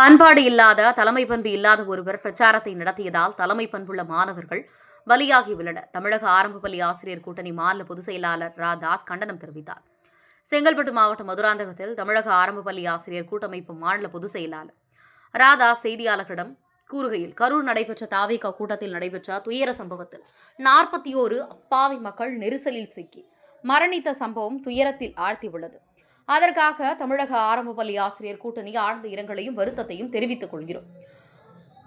பண்பாடு இல்லாத தலைமை பண்பு இல்லாத ஒருவர் பிரச்சாரத்தை நடத்தியதால் தலைமை பண்புள்ள மாணவர்கள் பலியாகியுள்ளனர். தமிழக ஆரம்ப பள்ளி ஆசிரியர் கூட்டணி மாநில பொதுச் செயலாளர் ரா. தாஸ் கண்டனம் தெரிவித்தார். செங்கல்பட்டு மாவட்டம் மதுராந்தகத்தில் தமிழக ஆரம்ப பள்ளி ஆசிரியர் கூட்டமைப்பு மாநில பொதுச் செயலாளர் ராதாஸ் செய்தியாளர்களிடம் கூறுகையில் கரூர் நடைபெற்ற தாவேகா கூட்டத்தில் நடைபெற்ற துயர சம்பவத்தில் நாற்பத்தி ஓரு அப்பாவி மக்கள் நெரிசலில் சிக்கி மரணித்த சம்பவம் துயரத்தில் ஆழ்த்தியுள்ளது. அதற்காக தமிழக ஆரம்ப பள்ளி ஆசிரியர் கூட்டணி ஆழ்ந்த இரங்கலையும் வருத்தத்தையும் தெரிவித்துக் கொள்கிறோம்.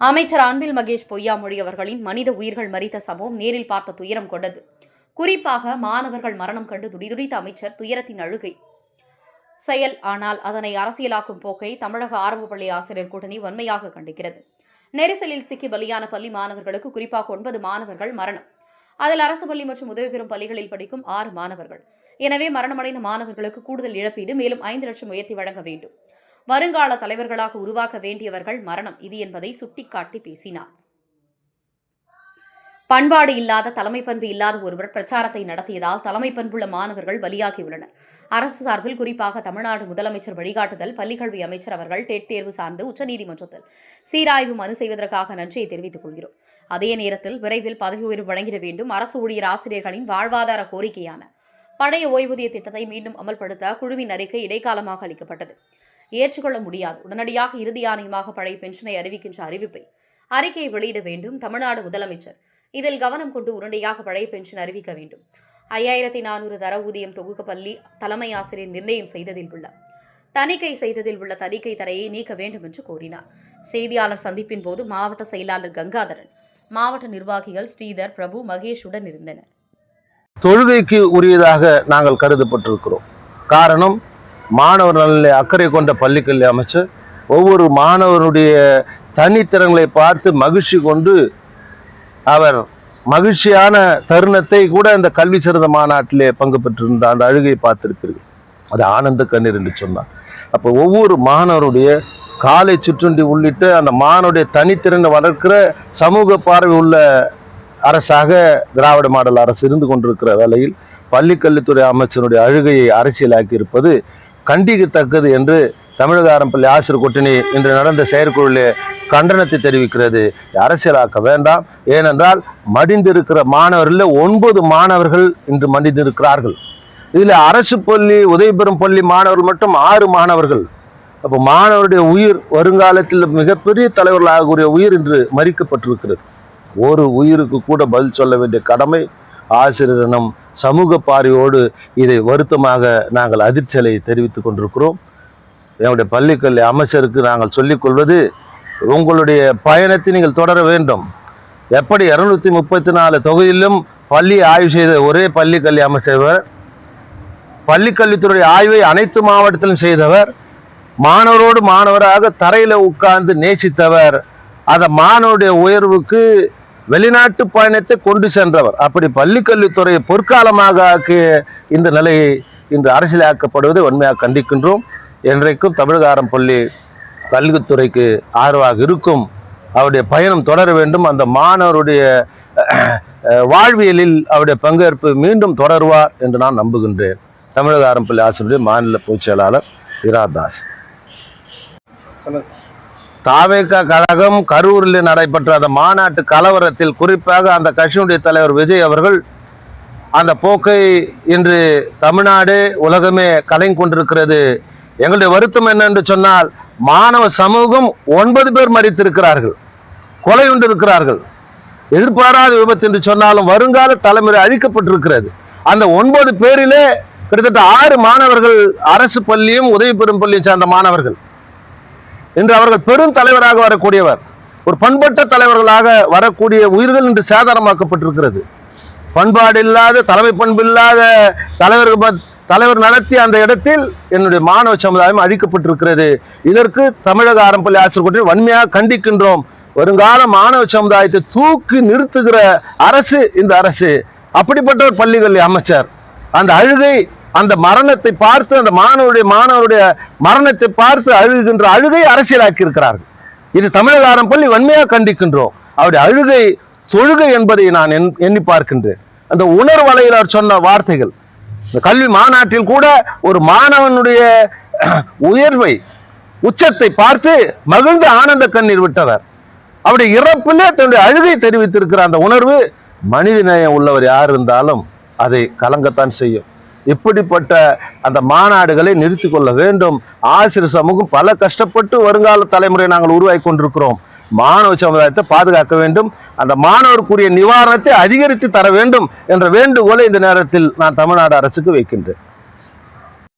அமைச்சர் அன்பில் மகேஷ் பொய்யாமொழி அவர்களின் மனித உயிர்கள் மறித்த சம்பவம் நேரில் பார்த்த துயரம் கொண்டது. குறிப்பாக மாணவர்கள் மரணம் கண்டு துடிதுடித்த அமைச்சர் துயரத்தின் அழுகை. செயல் ஆனால் அதனை அரசியலாக்கும் போக்கை தமிழக ஆரம்ப பள்ளி ஆசிரியர் கூட்டணி வன்மையாக கண்டிக்கிறது. நெரிசலில் சிக்கி பலியான பள்ளி மாணவர்களுக்கு குறிப்பாக ஒன்பது மாணவர்கள் மரணம். அதில் அரசு பள்ளி மற்றும் உதவி பெறும் பள்ளிகளில் படிக்கும் ஆறு மாணவர்கள். எனவே மரணமடைந்த மாணவர்களுக்கு கூடுதல் இழப்பீடு மேலும் ஐந்து லட்சம் உயர்த்தி வழங்க வேண்டும். வருங்கால தலைவர்களாக உருவாக்க வேண்டியவர்கள் மரணம் இது என்பதை சுட்டிக்காட்டி பேசினார். பண்பாடு இல்லாத தலைமை பண்பு இல்லாத ஒருவர் பிரச்சாரத்தை நடத்தியதால் தலைமை பண்புள்ள மாணவர்கள் பலியாகியுள்ளனர். அரசு சார்பில் குறிப்பாக தமிழ்நாடு முதலமைச்சர் வழிகாட்டுதல் பள்ளிக்கல்வி அமைச்சர் அவர்கள் டெட் தேர்வு சார்ந்து உச்சநீதிமன்றத்தில் சீராய்வு மனு செய்வதற்காக நன்றியை தெரிவித்துக் கொள்கிறோம். அதே நேரத்தில் விரைவில் பதவி உயர்வு வழங்கிட வேண்டும். அரசு ஊழியர் ஆசிரியர்களின் வாழ்வாதார கோரிக்கையான பழைய ஓய்வூதிய திட்டத்தை மீண்டும் அமல்படுத்த குழுவின் அறிக்கை இடைக்காலமாக அளிக்கப்பட்டது. ஏற்றுக்கொள்ள முடியாது. உடனடியாக இறுதி ஆணையமாக பழைய பென்ஷனை அறிவிக்கின்ற அறிவிப்பை அறிக்கையை வெளியிட வேண்டும் தமிழ்நாடு முதலமைச்சர். இதில் கவனம் கொண்டு உடனடியாக பழைய பென்ஷன் அறிவிக்க வேண்டும். ஐயாயிரத்தி நானூறு தர ஊதியம் தொகுக்க பள்ளி தலைமை ஆசிரியர் நிர்ணயம் செய்ததில் உள்ள தணிக்கை செய்ததில் உள்ள தணிக்கை தடையை நீக்க வேண்டும் என்று கோரினார். செய்தியாளர் சந்திப்பின் போது மாவட்ட செயலாளர் கங்காதரன் மாவட்ட நிர்வாகிகள் ஸ்ரீதர் பிரபு மகேஷ் இருந்தனர். தொழுகைக்கு உரியதாக நாங்கள் கருதப்பட்டிருக்கிறோம். காரணம் மாணவர் நலனில் அக்கறை கொண்ட பள்ளிக்கல்வி அமைச்சர் ஒவ்வொரு மாணவனுடைய தனித்திறங்களை பார்த்து மகிழ்ச்சி கொண்டு அவர் மகிழ்ச்சியான தருணத்தை கூட இந்த கல்வி சிறந்த மாநாட்டிலே பங்கு பெற்றிருந்த அந்த அழுகை பார்த்திருப்பீர்கள் அது ஆனந்த கண்ணீர் என்று சொன்னார். அப்போ ஒவ்வொரு மாணவருடைய காலை சுற்றுண்டி உள்ளிட்ட அந்த மாணவருடைய தனித்திறனை வளர்க்கிற சமூக பார்வை உள்ள அரசாக திராவிட மாடல் அரசு இருந்து கொண்டிருக்கிற வேளையில் பள்ளிக்கல்வித்துறை அமைச்சருடைய அழுகையை அரசியலாக்கி இருப்பது கண்டிக்கத்தக்கது என்று தமிழக ஆரம்பள்ளி ஆசிரியர் கூட்டணி இன்று நடந்த செயற்குழுவிலே கண்டனத்தை தெரிவிக்கிறது. அரசியலாக்க வேண்டாம். ஏனென்றால் மடிந்திருக்கிற மாணவர்களில் ஒன்பது மாணவர்கள் இன்று மடிந்திருக்கிறார்கள். இதில் அரசு பள்ளி உதவி பெறும் பள்ளி மாணவர்கள் மட்டும் ஆறு மாணவர்கள். அப்போ மாணவருடைய உயிர் வருங்காலத்தில் மிகப்பெரிய தலைவர்களாகக்கூடிய உயிர் இன்று மறிக்கப்பட்டிருக்கிறது. ஒரு உயிருக்கு கூட பதில் சொல்ல வேண்டிய கடமை ஆசிரியரிடம் சமூக பார்வையோடு இதை வருத்தமாக நாங்கள் அதிர்ச்சியலை தெரிவித்துக் கொண்டிருக்கிறோம். என்னுடைய பள்ளிக்கல்வி அமைச்சருக்கு நாங்கள் சொல்லிக்கொள்வது உங்களுடைய பயணத்தை நீங்கள் தொடர வேண்டும். எப்படி இருநூத்தி முப்பத்தி நாலு தொகுதியிலும் பள்ளி ஆய்வு செய்த ஒரே பள்ளிக்கல்வி அமைச்சர் பள்ளிக்கல்வித்துறை ஆய்வை அனைத்து மாவட்டத்திலும் செய்தவர் மாணவரோடு மாணவராக தரையில் உட்கார்ந்து நேசித்தவர் அந்த மாணவருடைய உயர்வுக்கு வெளிநாட்டு பயணத்தை கொண்டு சென்றவர். அப்படி பள்ளிக்கல்வித்துறையை பொற்காலமாக ஆக்கிய இந்த நிலையை இன்று அரசியலாக்கப்படுவதை உண்மையாக கண்டிக்கின்றோம். என்றைக்கும் தமிழக ஆரம்பள்ளி கல்வித்துறைக்கு ஆதரவாக இருக்கும். அவருடைய பயணம் தொடர வேண்டும். அந்த மாணவருடைய வாழ்வியலில் அவருடைய பங்கேற்பு மீண்டும் தொடருவார் என்று நான் நம்புகின்றேன். தமிழக ஆரம்பள்ளி ஆசிரியர் மாநில பொதுச் செயலாளர் இராதாஸ் தாவேக கழகம் கரூரில் நடைபெற்ற அந்த மாநாட்டு கலவரத்தில் குறிப்பாக அந்த கட்சியினுடைய தலைவர் விஜய் அவர்கள் அந்த போக்கை இன்று தமிழ்நாடு உலகமே கலைந்து கொண்டிருக்கிறது. எங்களுடைய வருத்தம் என்ன என்று சொன்னால் மாணவ சமூகம் ஒன்பது பேர் மறித்திருக்கிறார்கள். கொலை உண்டிருக்கிறார்கள் எதிர்பாராத விபத்து என்று சொன்னாலும் வருங்கால தலைமுறை அழிக்கப்பட்டிருக்கிறது. அந்த ஒன்பது பேரிலே கிட்டத்தட்ட ஆறு மாணவர்கள் அரசு பள்ளியும் உதவி பெறும் பள்ளியும் சேர்ந்த மாணவர்கள். இன்று அவர்கள் பெரும் தலைவராக வரக்கூடியவர் ஒரு பண்பட்ட தலைவர்களாக வரக்கூடிய உயிர்கள் இன்று சேதாரமாக்கப்பட்டிருக்கிறது. பண்பாடு இல்லாத தலைமை பண்பு இல்லாத தலைவர் தலைவர் நடத்திய அந்த இடத்தில் என்னுடைய மாணவ சமுதாயம் அழிக்கப்பட்டிருக்கிறது. இதற்கு தமிழக ஆரம்பள்ளி ஆசிரியர் கூட்டணி வன்மையாக கண்டிக்கின்றோம். வருங்கால மாணவ சமுதாயத்தை தூக்கி நிறுத்துகிற அரசு இந்த அரசு. அப்படிப்பட்ட ஒரு பள்ளிகள் அமைச்சர். அந்த அழுகை அந்த மரணத்தை பார்த்து அந்த மாணவருடைய மாணவருடைய மரணத்தை பார்த்து அழுகின்ற அழுகை அரசியலாக்கி இருக்கிறார்கள். இது தமிழக பள்ளி வன்மையாக கண்டிக்கின்றோம். அவருடைய அழுகை தொழுகை என்பதை நான் எண்ணி பார்க்கின்றேன். அந்த உணர்வலையில் அவர் சொன்ன வார்த்தைகள் இந்த கல்வி மாநாட்டில் கூட ஒரு மாணவனுடைய உயர்வை உச்சத்தை பார்த்து மகிழ்ந்து ஆனந்த கண்ணீர் விட்டவர். அவருடைய இறப்பிலே தன்னுடைய அழுகை தெரிவித்திருக்கிற அந்த உணர்வு மனித நேயம் உள்ளவர் யார் இருந்தாலும் அதை கலங்கத்தான் செய்யும். இப்படிப்பட்ட அந்த மாநாடுகளை நிறுத்தி கொள்ள வேண்டும். ஆசிரியர் சமூகம் பல கஷ்டப்பட்டு வருங்கால தலைமுறை நாங்கள் உருவாக்கி கொண்டிருக்கிறோம். மாணவ சமுதாயத்தை பாதுகாக்க வேண்டும். அந்த மாணவருக்குரிய நிவாரணத்தை அதிகரித்து தர வேண்டும் என்ற வேண்டுகோளை இந்த நேரத்தில் நான் தமிழ்நாடு அரசுக்கு வைக்கின்றேன்.